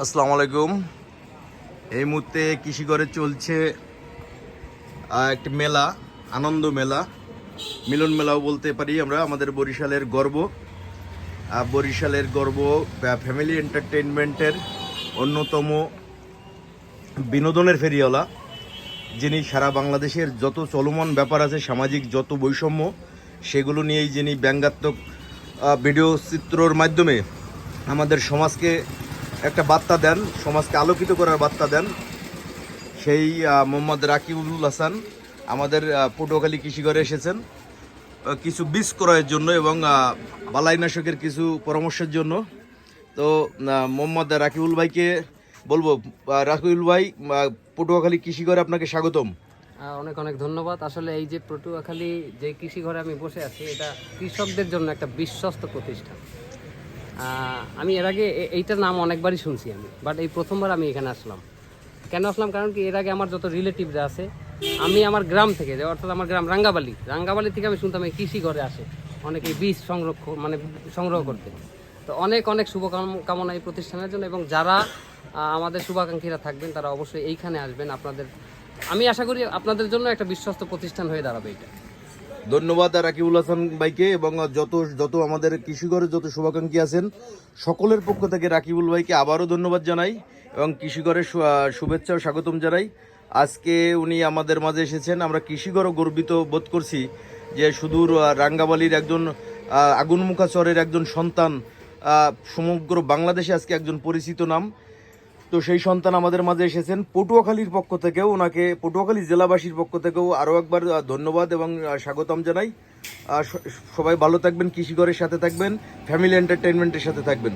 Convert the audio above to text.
আসসালামু আলাইকুম। এই মুহূর্তে কৃষিগড়ে চলছে একটি মেলা, আনন্দ মেলা, মিলন মেলাও বলতে পারি আমরা, আমাদের বরিশালের গর্ব। বরিশালের গর্ব ফ্যামিলি এন্টারটেইনমেন্টের অন্যতম বিনোদনের ফেরিওয়ালা, যিনি সারা বাংলাদেশের যত চলমান ব্যাপার আছে, সামাজিক যত বৈষম্য, সেগুলো নিয়েই যিনি ব্যঙ্গাত্মক ভিডিও চিত্রর মাধ্যমে আমাদের সমাজকে একটা বার্তা দেন, সমাজকে আলোকিত করার বার্তা দেন। সেই মোহাম্মদ রাকিবুল হাসান আমাদের পটুয়াখালী কৃষিঘরে এসেছেন। কিছু বীজ ক্রয়ের জন্য এবং বালাইনাশকের কিছু পরামর্শের জন্য। তো মোহাম্মদ রাকিবুল ভাইকে বলব রাকিবুল ভাই পটুয়াখালী কৃষিঘরে আপনাকে স্বাগতম। অনেক অনেক ধন্যবাদ। আসলে এই যে পটুয়াখালী যে কৃষিঘরে আমি বসে আছি, এটা কৃষকদের জন্য একটা বিশ্বস্ত প্রতিষ্ঠান। আমি এর আগে এইটার নাম অনেকবারই শুনছি আমি বাট এই প্রথমবার আমি এখানে আসলাম। কেন আসলাম? কারণ কি এর আগে আমার যত রিলেটিভরা আছে, আমি আমার গ্রাম থেকে অর্থাৎ আমার গ্রাম রাঙ্গাবালি রাঙ্গাবালি থেকে আমি শুনতাম এই কৃষি ঘরে আসে, অনেকে বীজ সংরক্ষণ মানে সংগ্রহ করতে। তো অনেক অনেক শুভকামনা এই প্রতিষ্ঠানের জন্য, এবং যারা আমাদের শুভাকাঙ্ক্ষীরা থাকবেন, তারা অবশ্যই এইখানে আসবেন। আপনাদের, আমি আশা করি আপনাদের জন্য একটা বিশ্বস্ত প্রতিষ্ঠান হয়ে দাঁড়াবে এটা। ধন্যবাদ রাকিবুল হাসান ভাইকে এবং যত যত আমাদের কৃষিঘরের যত শুভাকাঙ্ক্ষী আছেন, সকলের পক্ষ থেকে রাকিবুল ভাইকে আবারও ধন্যবাদ জানাই এবং কৃষিঘরের শুভেচ্ছা ও স্বাগতম জানাই। আজকে উনি আমাদের মাঝে এসেছেন। আমরা কৃষিঘরও গর্বিত বোধ করছি যে সুদূর রাঙ্গাবালির একজন আগুনমুখা চরের একজন সন্তান সমগ্র বাংলাদেশে আজকে একজন পরিচিত নাম। তো সেই সন্তান আমাদের মাঝে এসেছেন। পটুয়াখালীর পক্ষ থেকেও ওনাকে, পটুয়াখালী জেলাবাসীর পক্ষ থেকেও আরও একবার ধন্যবাদ এবং স্বাগতম জানাই। সবাই ভালো থাকবেন, কৃষিঘরের সাথে থাকবেন, ফ্যামিলি এন্টারটেনমেন্টের সাথে থাকবেন।